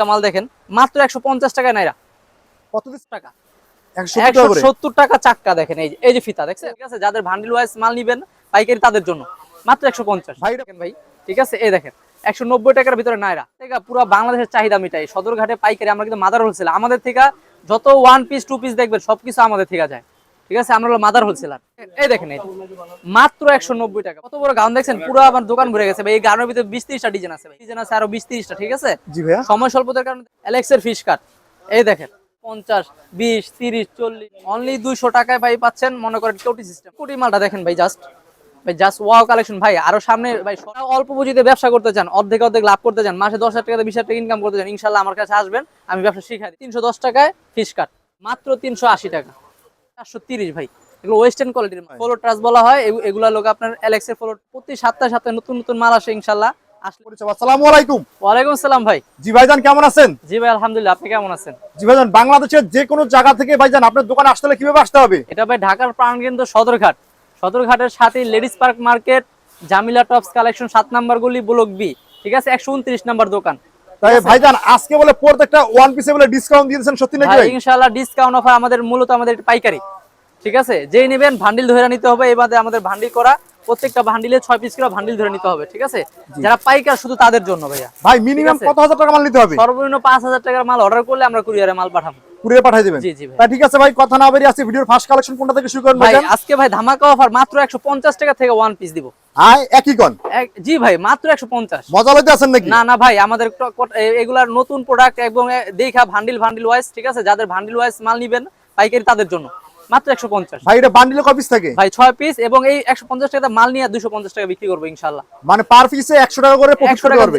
আরেকটা মাল দেখেন মাত্র একশো পঞ্চাশ টাকায় নাইরা। কত টাকা। একশো সত্তর টাকা চাক্কা দেখেন এই যে এই যে ফিতা দেখছেন? ঠিক আছে? যাদের ভান্ডিল ওয়াইজ মাল নিবেন পাইকারি তাদের জন্য। মাত্র একশো পঞ্চাশ। ভাই, দেখেন ভাই ঠিক আছে? এই দেখেন একশো নব্বই টাকার ভিতরে নাইরা। থেকে পুরো বাংলাদেশের চাহিদা মিটাই। সদরঘাটে পাইকারি আমরা কিন্তু মাদার হোলসেল আমাদের থেকে যত ওয়ান পিস টু পিস দেখবেন সবকিছু আমাদের থেকে যায়। ঠিক আছে? আমরা হলো মাদার হোলসেলার এই দেখেন এই মাত্র একশো নব্বই টাকা। কত বড় গাউন দেখছেন? পুরো আমার দোকান ভরে গেছে ভাই। এই গাউনের ভিতরে বিশ তিরিশটা ডিজাইন আছে ডিজাইন আছে আরও বিশ তিরিশটা ঠিক আছে? জি ভাইয়া। সময় স্বল্পতার কারণে অ্যালেক্সের ফিশ কাট এই দেখেন পঞ্চাশ বিশ তিরিশ চল্লিশ অনলি দুইশো টাকায় ভাই পাচ্ছেন মনে করেন কোটি সিস্টেম কোটি মালটা দেখেন ভাই জাস্ট ভাই জাস্ট ওয়াও কালেকশন ভাই আরও সামনে ভাই অল্প পুঁজিতে ব্যবসা করতে চান অর্ধেক অর্ধেক লাভ করতে চান মাসে দশ হাজার টাকা বিশ হাজার টাকা ইনকাম করতে চান ইনশাল্লাহ আমার কাছে আসবেন আমি ব্যবসা শিখাই তিনশো দশ টাকায় ফিশ কাট মাত্র তিনশো আশি টাকা। চারশো তিরিশ ভাই। এগুলো ওয়েস্টার্ন কোয়ালিটির ফলো ট্রাস বলা হয় এগুলা লোক আপনার অ্যালেক্সের ফলো প্রতি সপ্তাহে সপ্তাহে নতুন নতুন মাল আসে ইনশাল্লাহ। ঢাকার প্রাণকেন্দ্র সদরঘাট। সদরঘাটের সাথে ladies park market Jamila tops collection সাত নাম্বার গলি ব্লক বি। ঠিক আছে? একশো উনত্রিশ নাম্বার দোকান। তাই ভাইজান আজকে বলে প্রত্যেকটা ওয়ান পিসে বলে ডিসকাউন্ট দিয়েছেন সত্যি নাকি ভাই ভাই? ইনশাআল্লাহ ডিসকাউন্ট অফার আমাদের মূলত আমাদের পাইকারি। ঠিক আছে? যেই নেবেন ভান্ডিল ধরে নিতে হবে। এবারে আমাদের ভান্ডিল করা প্রত্যেকটা ভান্ডিলে ছয় পিস করে ভান্ডিল ধরে নিতে হবে ঠিক আছে? যারা পাইকার শুধু তাদের জন্য ভাইয়া। ভাই মিনিমাম কত হাজার টাকা মাল নিতে হবে? সর্বনিম্ন পাঁচ হাজার টাকার মাল অর্ডার করলে আমরা কুরিয়ারে মাল পাঠাবো। কুরিয়ার পাঠিয়ে দিবেন? জি জি ভাই তাই ঠিক আছে ভাই কথা না বেরিয়ে আসছে ভিডিওর ফার্স্ট কালেকশন কোনটা থেকে শুরু করেন ভাই আজকে ভাই ধামাকা অফার মাত্র একশো পঞ্চাশ টাকা থেকে ওয়ান পিস দিব। আয় একই কোন জি ভাই মাত্র একশো পঞ্চাশ। মজা লইতে আছেন নাকি? না না ভাই আমাদের ট- কট- এ- এগুলার নতুন প্রোডাক্ট এবং এ- দেখা ভান্ডিল ভান্ডিল ওয়াইজ ঠিক আছে? যাদের ভান্ডিল ওয়াইজ মাল নিবেন পাইকারি তাদের জন্য। মাত্র একশো পঞ্চাশ। ভাই এটা বান্ডিলে কপিস থাকে? ভাই পিস এবং এই একশো পঞ্চাশ টাকা মাল নিয়ে দুশো পঞ্চাশ টাকা বিক্রি করব মানে পার পিসে একশো টাকা করে প্রফিট একশো করতে টাকা পারবে?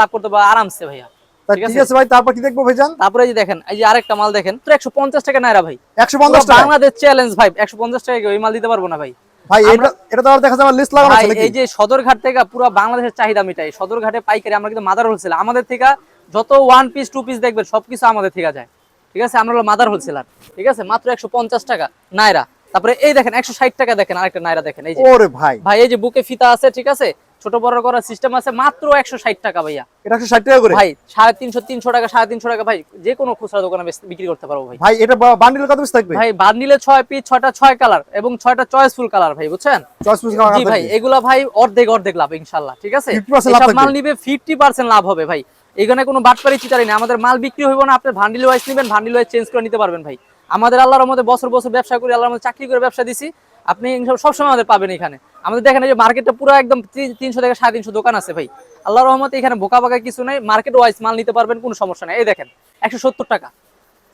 লাভ করতে পারব আরামসে ভাইয়া। ঠিক ঠিক আছে। আছে ভাই তারপর কি দেখব ভাইজান? তারপরে এই যে দেখেন এই যে আরেকটা মাল দেখেন তো একশো পঞ্চাশ টাকা নাইরা ভাই। একশো পঞ্চাশ পুরো টাকা? বাংলাদেশ চ্যালেঞ্জ ভাই একশো পঞ্চাশ টাকা ওই মাল দিতে পারব না ভাই। ভাই এটা এটা তো আর দেখা যাবে লিস্ট লাগানো ভাই আছে এই যে সদরঘাট থেকে পুরো বাংলাদেশের চাহিদা মিটাই। সদরঘাটে পাইকারি আমরা কিন্তু মাদার হোলসেল আমাদের থেকে যত ওয়ান পিস টু পিস দেখবেন সবকিছু আমাদের থেকে যায়। ঠিক আছে? আমরা হলো মাদার হোলসেলার ঠিক আছে? মাত্র একশো পঞ্চাশ টাকা নাইরা। তারপরে এই দেখেন একশো ষাট টাকা দেখেন আরেকটা নাইরা দেখেন এই যে। ভাই। ভাই এই যে বুকে ফিতা আছে ঠিক আছে? ছোট বড় করার সিস্টেম আছে মাত্র একশো ষাট টাকা ভাইয়া। এটা একশো ষাট টাকা করে? ভাই সাড়ে তিনশো তিনশো টাকা সাড়ে তিনশো টাকা ভাই যে কোনো খুচরা দোকানে বিক্রি করতে পারব ভাই। ভাই এটা বান্ডিল কত পিস থাকবে? ভাই বান্ডিলে ছয় পিস ছয়টা ছয় কালার এবং ছয়টা চয়েসফুল কালার ভাই বুঝছেন? চয়েস পিস জি ভাই এগুলা ভাই অর্ধেক অর্ধেক লাভ ইনশাল্লাহ ঠিক আছে? 50% লাভ এসব থাকবে। মাল নিবে ফিফটি পার্সেন্ট লাভ হবে ভাই। এখানে কোনো বাটপারি চিটারি নেই। আমাদের মাল বিক্রি হইব না আপনি ভান্ডিল ওয়াইজ নেবেন ভান্ডিল ওয়াইজ চেঞ্জ করে নিতে পারবেন ভাই। আমাদের আল্লাহর মধ্যে বছর বছর ব্যবসা করি আল্লাহর মধ্যে চাকরি করে ব্যবসা দিছি। আপনি সবসময় আমাদের পাবেন এখানে। আমাদের দেখেন এই যে মার্কেটটা পুরো একদম তিনশো থেকে সাড়ে তিনশো দোকান আছে ভাই। আল্লাহর রহমতে এখানে বোকা বাকা কিছু নেই। মার্কেট ওয়াইজ মাল নিতে পারবেন কোনো সমস্যা নেই। এই দেখেন একশো সত্তর টাকা।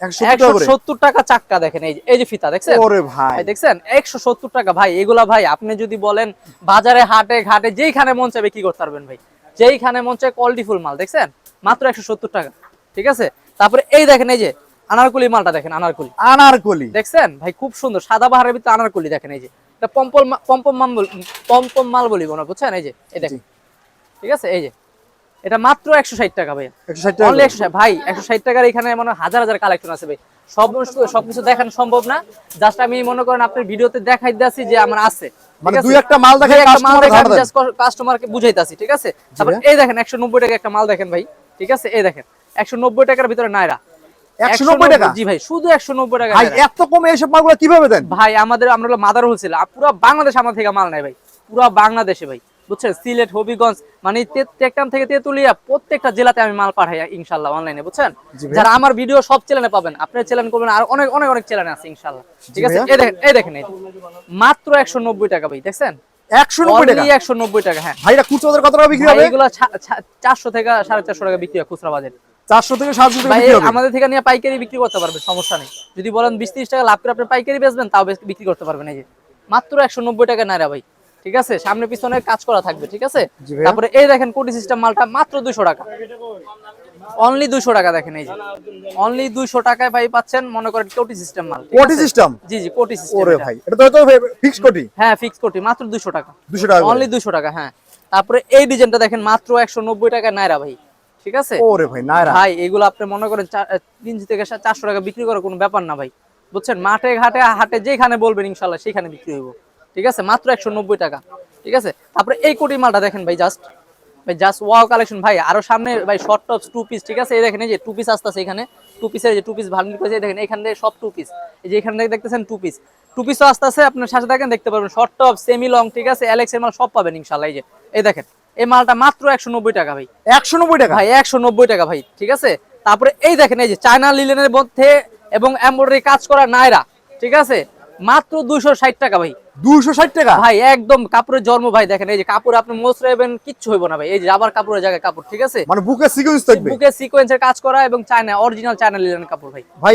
একশো সত্তর টাকা চাক্কা দেখেন এই যে ফিতা দেখছেন? দেখছেন? একশো সত্তর টাকা। ভাই এগুলা ভাই আপনি যদি বলেন বাজারে হাটে ঘাটে যেইখানে মন চাইবে কি করতে পারবেন ভাই? যেইখানে মন চায় কোয়ালিটি ফুল মাল দেখছেন? মাত্র একশো সত্তর টাকা ঠিক আছে? তারপরে এই দেখেন এই যে আনারকুলি মালটা দেখেন আনারকুলি। আনারকলি। দেখছেন? ভাই খুব সুন্দর সাদা বাহারের ভিতরে আনারকুলি দেখেন এই যে। এটা পম্পল পম্পম মাল পম্পম মাল বলিব না বুঝছেন? এই যে এই দেখেন। ঠিক আছে? এই যে এটা মাত্র একশো ষাট টাকা ভাই একশো ষাট টাকা অনলি একশো ষাট ভাই একশো ষাট টাকার এখানে মনে হাজার হাজার কালেকশন আছে ভাই। সব সবকিছু দেখানো সম্ভব না। জাস্ট আমি মনে করেন আপনার ভিডিওতে দেখাই দিচ্ছি যে আমার আছে। মানে দুই একটা মাল দেখেন কাস্টমারকে বুঝাইতাছি ঠিক আছে? তারপর এই দেখেন একশো নব্বই টাকা একটা মাল দেখেন ভাই ঠিক আছে? এই দেখেন একশো নব্বই টাকার ভিতরে নাইরা। 190 টাকা? জি ভাই শুধু একশো নব্বই টাকা ভাই। এত কমে এইসব মালগুলো কীভাবে দেন? ভাই আমাদের আমরা মাদার হোলসেল পুরো বাংলাদেশ আমাদের থেকে মাল নাই ভাই পুরো বাংলাদেশে ভাই। বুঝছেন? সিলেট হবিগঞ্জ মানে টেকটাম থেকে তেতুলিয়া প্রত্যেকটা জেলাতে আমি মাল পাঠাই ইনশাল্লাহ অনলাইনে বুঝছেন? যারা আমার ভিডিও সব চ্যানেলে পাবেন আপনার চ্যানেল করবেন আর অনেক অনেক অনেক চ্যানেল আছে ইনশাল্লাহ। ঠিক আছে? এই দেখেন এই দেখেন এই মাত্র একশো নব্বই টাকা ভাই দেখছেন? আমাদের থেকে নিয়ে পাইকারি বিক্রি করতে পারবেন সমস্যা নেই। যদি বলেন বিশ ত্রিশ টাকা লাভ করে আপনি পাইকারি বেচবেন তাও বিক্রি করতে পারবেন এই যে। মাত্র একশো নব্বই টাকা নাইরা ভাই। ঠিক আছে? সামনে পিছনে কাজ করা থাকবে ঠিক আছে? তারপরে এই দেখেন কোটি সিস্টেম মালটা মাত্র দুশো টাকা। অনলি দুশো টাকা দেখেন এই যে। অনলি দুইশো টাকায় ভাই পাচ্ছেন মনে করেন কোটি সিস্টেম মাল কোটি সিস্টেম জি জি কোটি সিস্টেম ওরে ভাই এটা তো ফিক্স কোটি? হ্যাঁ ফিক্স কোটি মাত্র দুশো টাকা। দুশো টাকা অনলি দুশো টাকা হ্যাঁ। তারপরে এই ডিজাইনটা দেখেন মাত্র একশো নব্বই টাকা নাইরা ভাই ঠিক আছে? ওরে ভাই নাইরা। ভাই এগুলো আপনি মনে করেন তিনশো থেকে চারশো টাকা বিক্রি করার কোনো ব্যাপার না ভাই বুঝছেন? মাঠে ঘাটে হাটে যেখানে বলবেন ইনশাল্লাহ সেখানে বিক্রি হইব। ঠিক আছে? মাত্র একশো নব্বই টাকা। ঠিক আছে? তারপরে এই কোটি মালটা দেখেন ভাই জাস্ট ভাই জাস্ট ওয়াও কালেকশন ভাই। আরও সামনে ভাই শর্ট টপস টু পিস ঠিক আছে? এই দেখেন এই যে টু পিস আসতেছে এখানে। টু পিসের যে টু পিস ভান্ডিল করেছে দেখেন এখান থেকে সব টু পিস এই যে এখান থেকে দেখতেছেন টু পিস টু পিসও আসতেছে আপনার সাথে দেখেন দেখতে পারবেন শর্ট টপ সেমি লং ঠিক আছে? অ্যালেক্স এর মাল সব পাবেন ইনশাল্লাহ এই যে। এই দেখেন এই মালটা মাত্র একশো নব্বই টাকা ভাই। একশো নব্বই টাকা? ভাই একশো নব্বই টাকা ভাই ঠিক আছে? তারপরে এই দেখেন এই যে চায়না লিলেনের মধ্যে এবং এমব্রয়ডারি কাজ করা নাইরা ঠিক আছে? মাত্র দুইশো ষাট টাকা ভাই। দুশো ষাট টাকা? ভাই একদম কাপড়ের জন্ম ভাই দেখেন এই যে কাপড় আপনি মোসরাইবেন কিচ্ছু হইব না ভাই। এই যে আবার কাপড়ের জায়গায় কাপড় ঠিক আছে? মানে বুকে সিকুয়েন্স থাকবে? বুকে সিকোয়েন্সের কাজ করা এবং চায়না অরিজিনাল চায়না লিলেনের কাপড় ভাই। ভাই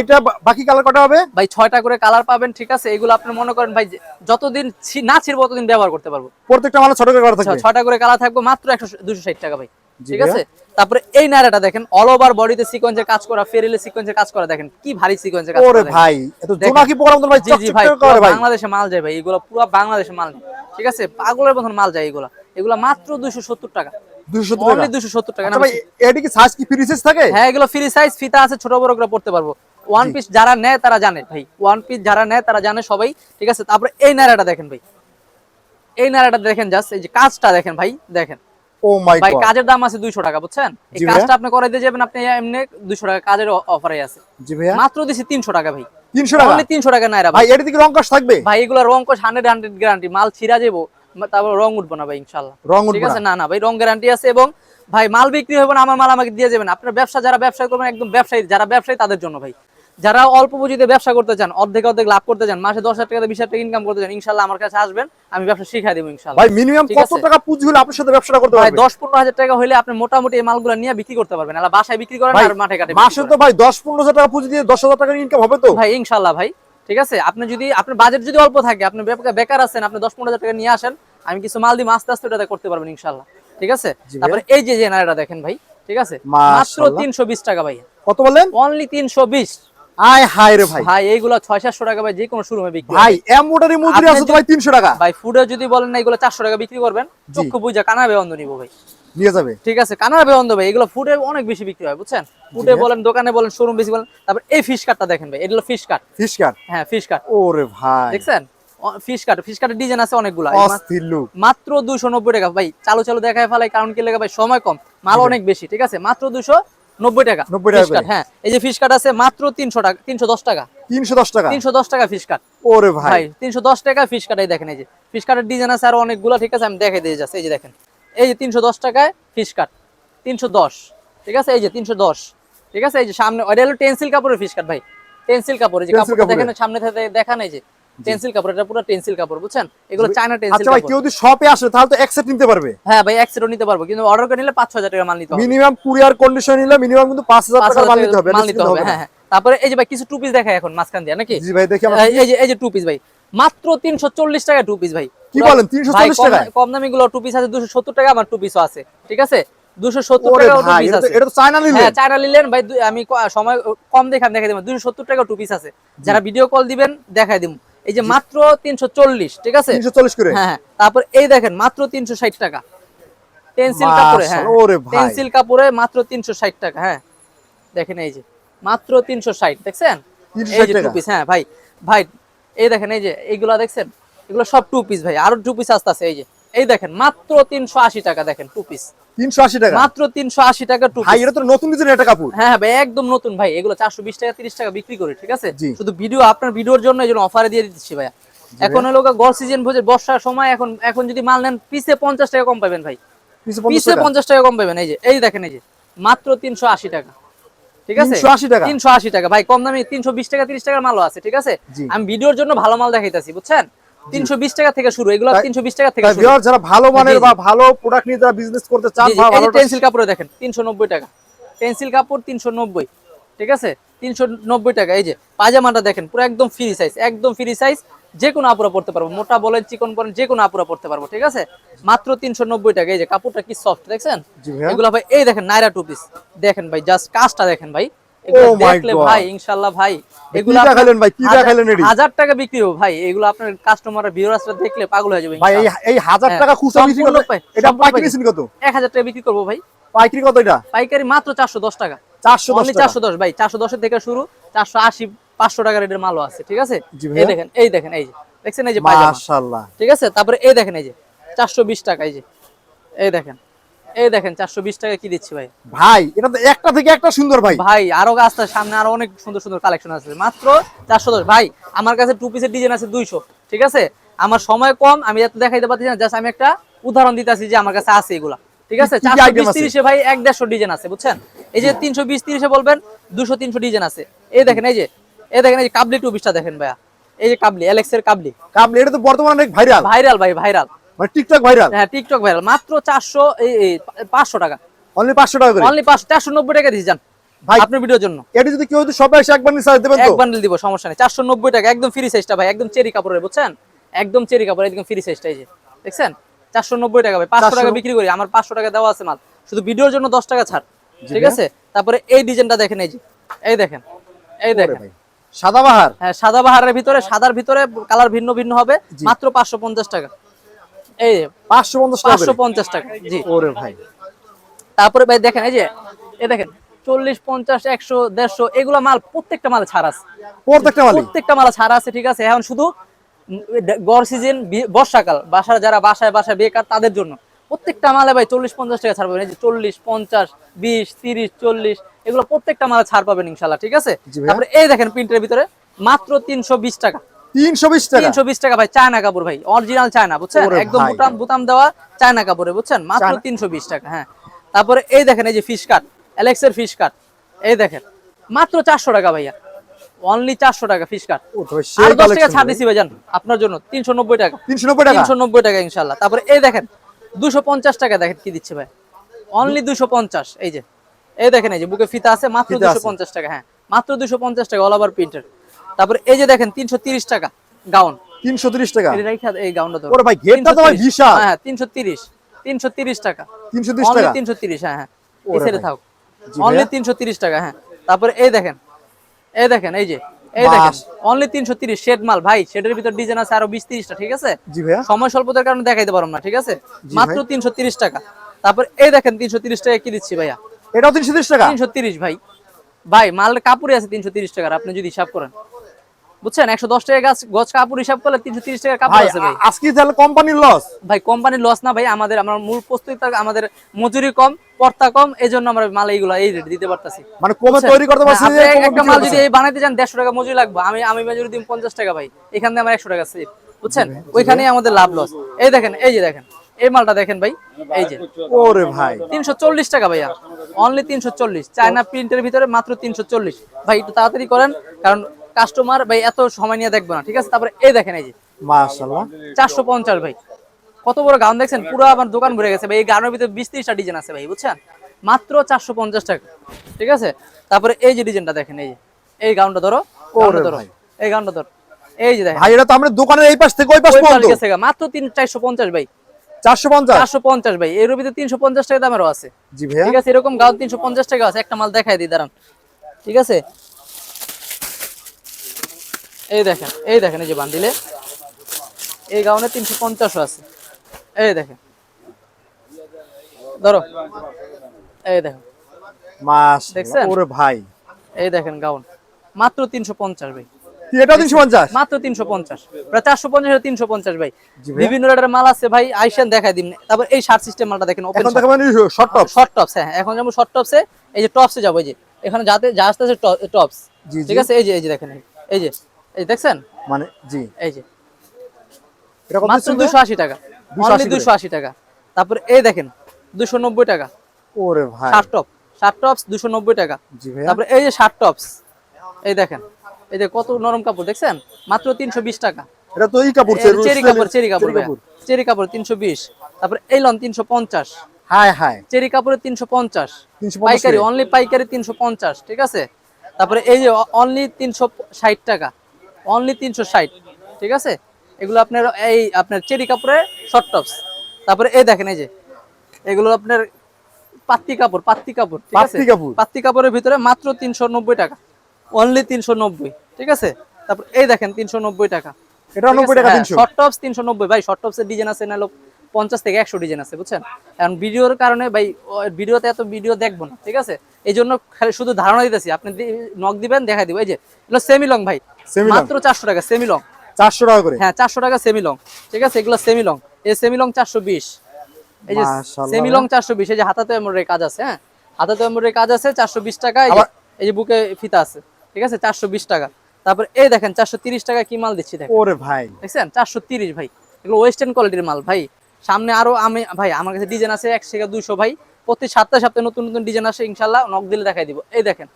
এটা বাকি কালার কটা হবে? ভাই ছয়টা করে কালার পাবেন ঠিক আছে? এগুলো আপনি মনে করেন ভাই যতদিন না ছিড়বো ততদিন ব্যবহার করতে পারব। প্রত্যেকটা মানে ছোট করে করা থাকবে? ছয়টা করে কালার থাকবে মাত্র একশো দুশো ষাট টাকা ভাই। ঠিক আছে? তারপরে এই নাড়াটা দেখেন অল ওভার বডিতে সিকোয়েন্সের কাজ করা ফেরিলে সিকোয়েন্সের কাজ করা দেখেন কি ভারী সিকোয়েন্সের কাজ ওরে ভাই এত জোনাকি প্রোগ্রাম তো ভাই জি জি ভাই বাংলাদেশে মাল যায় ভাই এগুলো পুরো বাংলাদেশে মাল। ঠিক আছে? পাগলের মতন মাল যায় এগুলো। এগুলো মাত্র দুইশো সত্তর টাকা। 270 টাকা? না আচ্ছা ভাই বেশি। এটা কি সাইজ কি ফ্রি সাইজ থাকে? হ্যাঁ এগুলো ফ্রি সাইজ ফিতা আছে ছোট বড় করে পড়তে পারব। ওয়ান পিস যারা নেয় তারা জানে ভাই ওয়ান পিস যারা নেয় তারা জানে সবাই ঠিক আছে? তারপরে এই নাড়াটা দেখেন ভাই। এই নাড়াটা দেখেন জাস্ট এই যে কাজটা দেখেন ভাই দেখেন। ও মাই ভাই গড। কাজের দাম আছে দুইশো টাকা বুঝছেন? এই কাজটা আপনি দিয়ে যাবেন আপনি এমনি টাকা কাজের অফারে আছে। জি ভাইয়া। মাত্র দিছি তিনশো টাকা ভাই। 300 টাকা? অনলি টাকা নাইরা ভাই। ভাই এটা কি রং থাকবে? ভাই এগুলো রং কোশ হান্ড্রেড হান্ড্রেড গ্যারান্টি মাল ছিঁড়া যাব তারপর রং উঠবো না ভাই রং ঠিক উঠবে আছে? না না ভাই রং গ্যারান্টি আছে এবং ভাই মাল বিক্রি হবে না আমার মাল আমাকে দিয়ে যাবেন। আপনার ব্যবসা যারা ব্যবসা করবেন একদম ব্যবসায়ী যারা ব্যবসায়ী তাদের জন্য ভাই। যারা অল্প পুঁজিতে ব্যবসা করতে চান অর্ধেক অর্ধেক লাভ করতে চান মাসে দশ হাজার টাকা বিশ হাজার টাকা ইনকাম করতে চান ইনশাল্লাহ আমার কাছে আসবেন আমি ব্যবসা শিখাই দেবো ইনশাল্লাহ। ভাই মিনিমাম কত। টাকা পুঁজি হলে আপনার সাথে ব্যবসা করতে ভাই পারবে দশ পনেরো হাজার টাকা হলে আপনি মোটামুটি এই মালগুলো নিয়ে বিক্রি করতে পারবেন আলা বাসায় বিক্রি করেন আর মাঠে বিক্রি মাসে তো ভাই দশ পনেরো হাজার টাকা পুঁজি দিয়ে দশ হাজার টাকার ইনকাম হবে তো? ভাই ইনশাল্লাহ ভাই ঠিক আছে? আপনি যদি আপনার বাজেট যদি অল্প থাকে আপনি বেকার- আছেন আপনি দশ পনেরো হাজার টাকা নিয়ে আসেন আমি কিছু মাল দিয়ে আস্তে আস্তে ওটা করতে পারবেন ইনশাল্লাহ ঠিক আছে? তারপরে এই যে জেনারেটা দেখেন ভাই ঠিক আছে? মাত্র তিনশো বিশ টাকা ভাই। কত বললেন অনলি তিনশো বিশ। আয় হায় রে ভাই। ভাই এইগুলো ছয় সাতশো টাকা ভাই যে কোনো শোরুমে বিক্রি ভাই। মজুরি আছে তো ভাই তিনশো টাকা। ভাই ফুডে যদি বলেন না এগুলো চারশো টাকা বিক্রি করবেন। চক্ষু বুঝা কানাবে অন্ধ নিবো ভাই। নিয়ে যাবে। ঠিক আছে কানাবে অন্ধ ভাই এগুলো ফুডে অনেক বেশি বিক্রি হয় বুঝছেন? ফুডে বলেন দোকানে বলেন শোরুম বেশি বলেন তারপর এই ফিশ কাটটা দেখেন ভাই এগুলো ফিশ কাট ফিশ কাট হ্যাঁ ফিশ কাট ওরে ভাই। দেখছেন? ফিশ কাট ফিশ কাটের ডিজাইন আছে অনেকগুলো। মাত্র দুশো নব্বই টাকা ভাই চালু চালু দেখায় ফেলাই কারণ কি লেগে ভাই সময় কম মাল অনেক বেশি ঠিক আছে? মাত্র দুশো নব্বই টাকা। 90 টাকা হ্যাঁ এই যে ফিশ কাট আছে মাত্র তিনশো টাকা তিনশো দশ টাকা। তিনশো দশ টাকা? তিনশো দশ টাকা ফিশ কাট। ওরে ভাই। ভাই তিনশো দশ টাকা ফিশ কাটাই দেখেন এই যে। ফিশ কাটের ডিজাইন আছে আরও অনেকগুলো ঠিক আছে? আমি দেখে দিয়ে যাচ্ছি এই যে দেখেন। এই যে তিনশো দশ টাকায় ফিশ কাট। তিনশো দশ ঠিক আছে? এই যে তিনশো দশ ঠিক আছে? এই যে সামনে ওইটা হলো টেন্সিল কাপড়ের ফিশ কাট ভাই। টেন্সিল কাপড় যে কাপড়ের। দেখেন সামনে থেকে দেখান এই যে। টেন্সিল কাপড় এটা পুরো টেন্সিল কাপড় বুঝছেন? এগুলো চায়না টেন্সিল আচ্ছা ভাই কেউ যদি শপে আসে তাহলে তো এক সেট নিতে পারবে। হ্যাঁ ভাই এক সেটও নিতে পারব কিন্তু অর্ডার করে নিলে পাঁচ ছ হাজার টাকা মাল নিতে হবে। মিনিমাম কুরিয়ার কন্ডিশন নিলে মিনিমাম কিন্তু পাঁচ হাজার পাঁচ টাকার হাজার মাল নিতে হবে মাল নিতে হবে হ্যাঁ হ্যাঁ। তারপরে এই যে ভাই কিছু টু পিস দেখায় এখন মাঝখান দিয়ে নাকি? জি ভাই দেখি আমরা এই যে এই যে টু পিস ভাই মাত্র তিনশো চল্লিশ টাকা টু পিস ভাই। কি বলেন, 340 ভাই, কম- দামি গুলো টু পিস আছে দুশো সত্তর টাকা আমার টু পিসও আছে ঠিক আছে? দুশো সত্তর ওরে টাকা টু পিস আছে। এটা তো চায়না নিলে হ্যাঁ চায়না নিলেন ভাই আমি সময় কম দেখান দেখাই দেবো। দুশো সত্তর টাকা টু পিস আছে। যারা ভিডিও কল দিবেন দেখাই দিব। এই যে মাত্র তিনশো চল্লিশ ঠিক আছে? তিনশো চল্লিশ করে। হ্যাঁ হ্যাঁ। তারপর এই দেখেন মাত্র তিনশো ষাট টাকা। পেন্সিল কাপড়ে হ্যাঁ। পেন্সিল কাপড়ে মাত্র তিনশো ষাট টাকা হ্যাঁ। দেখেন এই যে মাত্র তিনশো ষাট দেখছেন? 360 এই যে টু পিস হ্যাঁ ভাই। ভাই এই দেখেন এই যে এইগুলা দেখছেন? এগুলো সব টু পিস ভাই। আরও টু পিস আসতে আছে এই যে। এই দেখেন মাত্র তিনশো আশি টাকা দেখেন টু পিস টাকা। মাত্র তিনশো আশি টাকা টু ভাই এটা তো নতুন ডিজাইন একটা কাপড়। হ্যাঁ ভাই একদম নতুন ভাই। এগুলো চারশো বিশ টাকা তিরিশ টাকা বিক্রি করে ঠিক আছে? শুধু ভিডিও আপনার ভিডিওর জন্য এই অফারে দিয়ে দিচ্ছি ভাইয়া। এখন হলো গড় সিজন বুঝে বর্ষার সময় এখন এখন যদি মাল নেন পিসে পঞ্চাশ টাকা কম পাবেন ভাই। পিসে টাকা? পঞ্চাশ টাকা কম পাবেন এই যে এই দেখেন এই যে মাত্র তিনশো আশি টাকা ঠিক আছে? 380 টাকা? তিনশো আশি টাকা ভাই কম দামি তিনশো বিশ টাকা তিরিশ টাকার মালও আছে ঠিক আছে। আমি ভিডিওর জন্য ভালো মাল দেখাইতেছি বুঝছেন? তিনশো বিশ টাকা থেকে শুরু এগুলো তাই- তিনশো বিশ টাকা থেকে শুরু। viewers যারা ভালো মানের। বা ভালো প্রোডাক্ট নিয়ে যারা বিজনেস করতে চান বা ভালো টেন্সিল কাপড়ে দেখেন তিনশো নব্বই টাকা। টেন্সিল কাপড় তিনশো নব্বই ঠিক আছে? তিনশো নব্বই টাকা এই যে পাজামাটা দেখেন পুরো একদম ফ্রি সাইজ একদম ফ্রি সাইজ যে কোনো আপুরা পড়তে পারব মোটা বলেন চিকন বলেন যে কোনো আপুরা পড়তে পারব ঠিক আছে? মাত্র তিনশো নব্বই টাকা এই যে কাপড়টা কি সফট দেখছেন। এগুলো ভাই এই দেখেন নাইরা টু পিস দেখেন ভাই জাস্ট কাজটা দেখেন ভাই এগুলো Oh দেখলে ভাই ইনশাল্লাহ ভাই এগুলো দেখাইলেন ভাই, কি হাজার- এডি? হাজার টাকা বিক্রি হবে ভাই এগুলো আপনার কাস্টমার ভিউরার্সরা দেখলে পাগল হয়ে যাবে ভাই এই হ্যাঁ, টাকা খুচরা বিক্রি সম্পূর্ণ এটা পাইকারি কত? এক হাজার টাকা বিক্রি করব ভাই। পাইকারি কত এটা? পাইকারি মাত্র চারশো দশ টাকা। চারশো দশ অনলি টাকা। চারশো দশ ভাই চারশো দশের থেকে শুরু চারশো আশি পাঁচশো টাকা রেটের মালও আছে ঠিক আছে? এই দেখেন এই দেখেন এই যে। দেখছেন এই যে মাশাআল্লাহ। ঠিক আছে? তারপরে এই দেখেন এই যে চারশো বিশ টাকা এই যে। এই দেখেন। এই দেখেন চারশো বিশ টাকা কি দিচ্ছি ভাই? ভাই এটা তো একটা থেকে একটা সুন্দর ভাই। ভাই আরও গাছটার সামনে আরও অনেক সুন্দর সুন্দর কালেকশন আছে। মাত্র ভাই আমার কাছে টু পিসের ডিজাইন আছে দুইশো ঠিক আছে? আমার সময় কম আমি এত দেখাইতে পারছি না জাস্ট আমি একটা উদাহরণ দিতেছি যে আমার কাছে আছে এগুলা ঠিক আছে? চারশো ভাই এক দেড়শো ডিজাইন আছে বুঝছেন? এই যে তিনশো বিশ তিরিশে বলবেন দুশো তিনশো ডিজাইন আছে। এই দেখেন এই যে এই দেখেন এই যে কাবলি টু পিসটা দেখেন ভাইয়া। এই যে কাবলি অ্যালেক্সের কাবলি। কাবলি এটা তো বর্তমানে অনেক ভাইরাল ভাইরাল ভাই ভাইরাল মানে টিকটক ভাইরাল হ্যাঁ টিকটক ভাইরাল মাত্র চারশো এই পাঁচশো টাকা। অনলি পাঁচশো টাকা অনলি পাঁচশো চারশো নব্বই টাকা যান ভাই আপনার ভিডিওর জন্য। যদি কেউ যদি সবাই এসে দেবেন এক বান্ডেল দিব সমস্যা নেই। চারশো নব্বই টাকা একদম ফ্রি সাইজটা ভাই। একদম চেরি কাপড়ের বুঝছেন? একদম চেরি কাপড় একদম ফ্রি সাইজটা এই যে। দেখছেন? চারশো নব্বই টাকা ভাই। পাঁচশো টাকা বিক্রি করি। আমার পাঁচশো টাকা দেওয়া আছে মাল। শুধু ভিডিওর জন্য দশ টাকা ছাড় ঠিক আছে? তারপরে এই ডিজাইনটা দেখেন এই যে। এই দেখেন। এই দেখেন। সাদাবাহার হ্যাঁ সাদা বাহারের ভিতরে সাদার ভিতরে কালার ভিন্ন ভিন্ন হবে। মাত্র পাঁচশো পঞ্চাশ টাকা। এই টাকা জি। ওরে ভাই। তারপরে ভাই দেখেন এই যে এই দেখেন চল্লিশ পঞ্চাশ একশো দেড়শো এগুলা মাল প্রত্যেকটা মাল ছাড় আছে। প্রত্যেকটা মাল ছাড় আছে ঠিক আছে? এখন শুধু গড় সিজন বর্ষাকাল বাসার যারা বাসায় বাসায় বেকার তাদের জন্য। প্রত্যেকটা মালে ভাই চল্লিশ পঞ্চাশ টাকা ছাড় পাবেন। এই যে চল্লিশ পঞ্চাশ বিশ তিরিশ চল্লিশ এগুলো প্রত্যেকটা মালে ছাড় পাবেন ইনশাল্লাহ ঠিক আছে? তারপরে এই দেখেন প্রিন্টের ভিতরে মাত্র তিনশো বিশ টাকা। টাকা। টাকা ভাই চায়না কাপড় ভাই অরিজিনাল চায়না বুঝছেন? একদম বুতাম বুতাম দেওয়া চায়না কাপড়ে বুঝছেন? মাত্র চায়না- তিনশো বিশ টাকা হ্যাঁ। তারপরে এই দেখেন এই যে ফিশ কাট অ্যালেক্সের ফিশ কাট এই দেখেন। মাত্র চারশো টাকা ভাইয়া। অনলি চারশো টাকা ফিশ কাট আর টাকা ছাড় দিছি ভাইজান আপনার জন্য তিনশো নব্বই টাকা। তিনশো নব্বই টাকা? তিনশো নব্বই টাকা ইনশাল্লাহ তারপরে এই দেখেন দুশো পঞ্চাশ টাকা দেখেন কি দিচ্ছে ভাই। অনলি দুশো পঞ্চাশ এই যে। এই দেখেন এই যে বুকে ফিতা আছে মাত্র ফিতা দুশো আছে। পঞ্চাশ টাকা হ্যাঁ। মাত্র দুশো পঞ্চাশ টাকা অল ওভার প্রিন্টের তারপরে এই যে দেখেন তিনশো তিরিশ টাকা গাউন তিনশো টাকা? এই গাউনটা ধরো। ভাই, ঘেরটা তো ভাই বিশাল। হ্যাঁ তিনশো তিরিশ। তিনশো তিরিশ টাকা। তিনশো তিরিশ টাকা? তিনশো তিরিশ হ্যাঁ হ্যাঁ। থাক অনলি তিনশো তিরিশ টাকা হ্যাঁ। তারপরে এই দেখেন এই দেখেন এই যে এই দেখেন। অনলি তিনশো তিরিশ শেড মাল। ভাই শেডের ভিতর ডিজাইন আছে আরও বিশ তিরিশটা ঠিক আছে? সময় স্বল্পতার কারণে দেখাইতে পারব না ঠিক আছে? মাত্র তিনশো তিরিশ টাকা। তারপর এই দেখেন তিনশো তিরিশ টাকা কি দিচ্ছি ভাইয়া? এটাও তিনশো তিরিশ টাকা? তিনশো তিরিশ ভাই। ভাই মাল কাপড়ে আছে তিনশো তিরিশ টাকার আপনি যদি হিসাব করেন। বুঝছেন? একশো দশ টাকা গাছ গছ কাপড় হিসাব করলে তিনশো তিরিশ টাকার কাপড় ভাই আছে ভাই। আজকে তাহলে কোম্পানির লস ভাই কোম্পানির লস না ভাই আমাদের আমার মূল প্রস্তুতি আমাদের মজুরি কম পর্তা কম এই জন্য আমরা মাল এইগুলো এই রেট দিতে পারতাছি। মানে কমে তৈরি করতে পারছি হ্যাঁ, একটা মাল যদি এই বানাইতে দেড়শো টাকা মজুরি লাগবে। আমি আমি মজুরি দিন পঞ্চাশ টাকা ভাই। এখান থেকে আমার একশো টাকা সেভ বুঝছেন? ওইখানেই আমাদের লাভ লস এই দেখেন এই যে দেখেন এই মালটা দেখেন ভাই এই যে। ওরে ভাই। তিনশো চল্লিশ টাকা ভাইয়া। অনলি তিনশো চল্লিশ। চায়না প্রিন্টের ভিতরে মাত্র তিনশো চল্লিশ। ভাই একটু তাড়াতাড়ি করেন কারণ কাস্টমার ভাই এত সময় নিয়ে দেখবে না ঠিক আছে? তারপরে এই দেখেন এই যে। মাশাআল্লাহ। চারশো পঞ্চাশ ভাই। কত বড় গাউন দেখছেন? পুরো আমার দোকান ভরে গেছে ভাই। এই গাউনের ভিতরে বিশ ত্রিশটা ডিজাইন আছে ভাই বুঝছেন? মাত্র চারশো পঞ্চাশ টাকা ঠিক আছে? তারপরে এই যে ডিজাইনটা দেখেন এই যে। এই গাউনটা ধরো ধরো। এই গাউনটা ধরো। এই যে দেখেন। ভাই এটা তো আমরা দোকানের এই পাশ থেকে ওই পাশ পর্যন্ত। গেছে মাত্র তিন চারশো পঞ্চাশ ভাই। এর ভিতরে টাকা দামেরও আছে। জি ঠিক আছে? এরকম গাউন তিনশো পঞ্চাশ টাকা আছে। একটা মাল দেখাই দিই দাঁড়ান। ঠিক আছে? এই দেখেন এই দেখেন এই যে বান্দিলে এই গাউনে তিনশো পঞ্চাশও আছে। এই দেখেন। ধরো। এই দেখেন। মাস দেখছেন? ওরে ভাই। এই দেখেন গাউন। মাত্র তিনশো পঞ্চাশ ভাই। তিনশো পঞ্চাশ? মাত্র তিনশো পঞ্চাশ। প্রায় চারশো পঞ্চাশ তিনশো পঞ্চাশ ভাই। বিভিন্ন রেটের মাল আছে ভাই আইসেন দেখাই দিন তারপর এই শার্ট সিস্টেম মালটা দেখেন ওপেন এখন দেখাবেন শর্ট টপ শর্ট টপস হ্যাঁ এখন যেমন শর্ট টপসে এই যে টপসে যাব এই যে। এখানে যাতে যা আসতেছে টপস। ঠিক আছে? এই যে এই যে দেখেন। এই যে এই দেখছেন? মানে জি। এই যে। এটা কত মাত্র ছিল? দুশো আশি টাকা। 280 অনলি করে। দুশো আশি টাকা। তারপর এই দেখেন দুশো নব্বই টাকা। ওরে ভাই। শার্ট টপ শার্ট টপস দুশো নব্বই টাকা। জি ভাইয়া। তারপরে এই যে শার্ট টপস এই দেখেন এই যে কত নরম কাপড় দেখছেন? মাত্র তিনশো বিশ টাকা। এটা তো এই কাপড় চেরি কাপড় চেরি কাপড় চেরি কাপড়। তিনশো বিশ। তারপরে এই লন তিনশো পঞ্চাশ। হাই হাই চেরি কাপড়ের তিনশো পঞ্চাশ। 350 পাইকারি অনলি পাইকারি তিনশো পঞ্চাশ ঠিক আছে? তারপরে এই যে অনলি তিনশো ষাট টাকা। অনলি তিনশো ষাট ঠিক আছে? এগুলো আপনার এই আপনার চেরি কাপড়ের শর্ট টপস তারপরে এই দেখেন এই যে এগুলো আপনার পাত্তি কাপড় পাত্তি কাপড় পাত্তি কাপড়? পাত্তি কাপড়ের ভিতরে মাত্র তিনশো নব্বই টাকা। অনলি তিনশো নব্বই ঠিক আছে? তারপর এই দেখেন তিনশো নব্বই টাকা। এটা নব্বই টাকা শর্ট টপস তিনশো নব্বই। ভাই শর্ট টপসের ডিজাইন আছে নাহলে পঞ্চাশ থেকে একশো ডিজাইন আছে বুঝছেন? এখন ভিডিওর কারণে ভাই ভিডিওতে এত ভিডিও দেখব না ঠিক আছে? এই জন্য খালি শুধু ধারণা দিতেছি। আপনি নক দিবেন দেখাই দিব। এই যে এগুলো সেমি লং ভাই মাত্র চারশো টাকা সেমি লং চারশো টাকা করে? হ্যাঁ চারশো টাকা সেমি লং ঠিক আছে? এগুলো সেমি লং এই সেমি লং চারশো বিশ। এই যে সেমি লং চারশো বিশ। এই যে হাতাতে এমব্রয়ডারি কাজ আছে হ্যাঁ? হাতাতে এমব্রয়ডারি কাজ আছে চারশো বিশ টাকা। এই যে- বুকে ফিতা আছে। ঠিক আছে? চারশো বিশ টাকা। তারপর এই দেখেন চারশো তিরিশ টাকা কি মাল দিচ্ছি দেখেন। ওরে ভাই। দেখছেন? চারশো তিরিশ ভাই। এগুলো ওয়েস্টার্ন কোয়ালিটির মাল ভাই। সামনে আরও আমি ভাই আমার কাছে ডিজাইন আছে একশো থেকে দুইশো ভাই। প্রতি সপ্তাহে সপ্তাহে নতুন নতুন ডিজাইন আসে ইনশাল্লাহ নক দিলে দেখাই দিব। এই দেখেন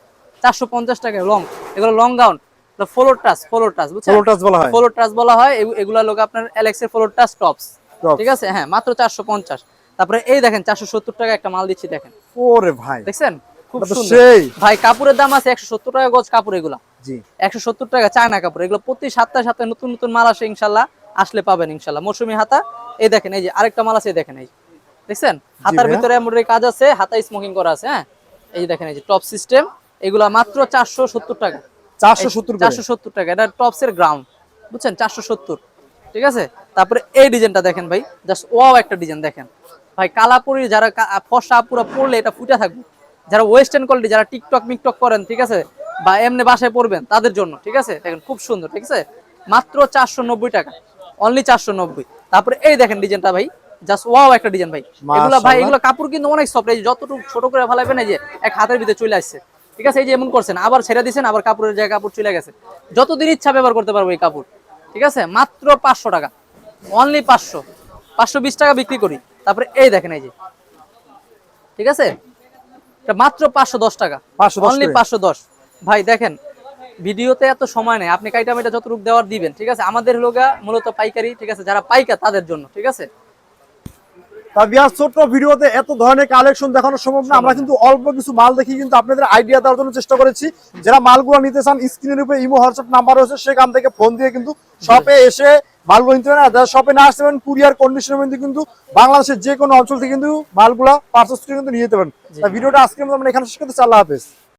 চারশো পঞ্চাশ টাকা লং এগুলো long gown floor touch floor touch বুঝছেন? ফলো টাচ বলা হয়। ফ্লোর টাচ বলা হয় এগুলা লোক আপনার অ্যালেক্সের ফ্লোর টাচ টপস ঠিক আছে? হ্যাঁ মাত্র চারশো পঞ্চাশ। তারপরে এই দেখেন চারশো সত্তর টাকা একটা মাল দিচ্ছি দেখেন। ওরে ভাই। দেখছেন? খুব সুন্দর। সেই। ভাই কাপড়ের দাম আছে একশো সত্তর টাকা গজ কাপড় এগুলা। জি। একশো সত্তর টাকা চায়না কাপড় এগুলো প্রতি সপ্তাহে সপ্তাহে নতুন নতুন মাল আসে ইনশাল্লাহ আসলে পাবেন ইনশাল্লাহ মৌসুমি হাতা এই দেখেন এই যে আরেকটা মাল আছে দেখেন এই। দেখছেন? হাতার ভিতরে এমব্রয়ডারি কাজ আছে হাতায় স্মোকিং করা আছে হ্যাঁ? এই দেখেন এই যে টপ সিস্টেম এগুলা মাত্র চারশো সত্তর টাকা। চারশো সত্তর চারশো সত্তর টাকা এটা টপস এর গ্রাউন্ড বুঝছেন? চারশো সত্তর ঠিক আছে? তারপরে এই ডিজাইনটা দেখেন ভাই জাস্ট ওয়াও একটা ডিজাইন দেখেন। ভাই কালাপুরি যারা ফসা পুরো পড়লে এটা ফুটে থাকবে। যারা ওয়েস্টার্ন কোয়ালিটি যারা টিকটক মিকটক করেন ঠিক আছে? বা এমনি বাসায় পড়বেন তাদের জন্য ঠিক আছে? দেখেন খুব সুন্দর ঠিক আছে? মাত্র চারশো নব্বই টাকা অনলি চারশো নব্বই। তারপরে এই দেখেন ডিজাইনটা ভাই জাস্ট ওয়াও একটা ডিজাইন ভাই। এগুলো ভাই এগুলো কাপড় কিন্তু অনেক সফট এই যতটুকু ছোট করে ফেলাবেন এই যে এক হাতের ভিতরে চলে আসছে। ঠিক আছে এই যে এমন করছেন আবার ছেড়ে দিয়েছেন আবার কাপড়ের জায়গায় কাপড় চলে গেছে। যতদিন ইচ্ছা ব্যবহার করতে পারব এই কাপড়। ঠিক আছে মাত্র পাঁচশো টাকা। অনলি পাঁচশো। পাঁচশো বিশ টাকা বিক্রি করি। তারপরে এই দেখেন এই যে। ঠিক আছে? এটা মাত্র পাঁচশো দশ টাকা। 510 অনলি পাঁচশো দশ। ভাই দেখেন ভিডিওতে এত সময় নেই। আপনি কাইটা মেটা যতটুকু দেওয়ার দিবেন। ঠিক আছে আমাদের লোগা মূলত পাইকারি। ঠিক আছে যারা পাইকার তাদের জন্য। ঠিক আছে? ছোট্ট ভিডিওতে এত ধরনের কালেকশন দেখানো সম্ভব না। আমরা কিন্তু অল্প কিছু মাল দেখি কিন্তু আপনাদের আইডিয়া দেওয়ার জন্য চেষ্টা করেছি। যারা মালগুলো নিতে চান স্ক্রিনের উপরে ইমো হোয়াটসঅ্যাপ নাম্বার রয়েছে সেখান থেকে ফোন দিয়ে কিন্তু শপে এসে মালগুলো নিতে পারেন। যারা শপে না আসতে পারেন কুরিয়ার কিন্তু বাংলাদেশের যে কোনো অঞ্চল থেকে কিন্তু মালগুলা পার্সেস করে কিন্তু নিয়ে যেতে পারেন। ভিডিওটা আজকে আমরা এখানে শেষ করতে হাফেজ।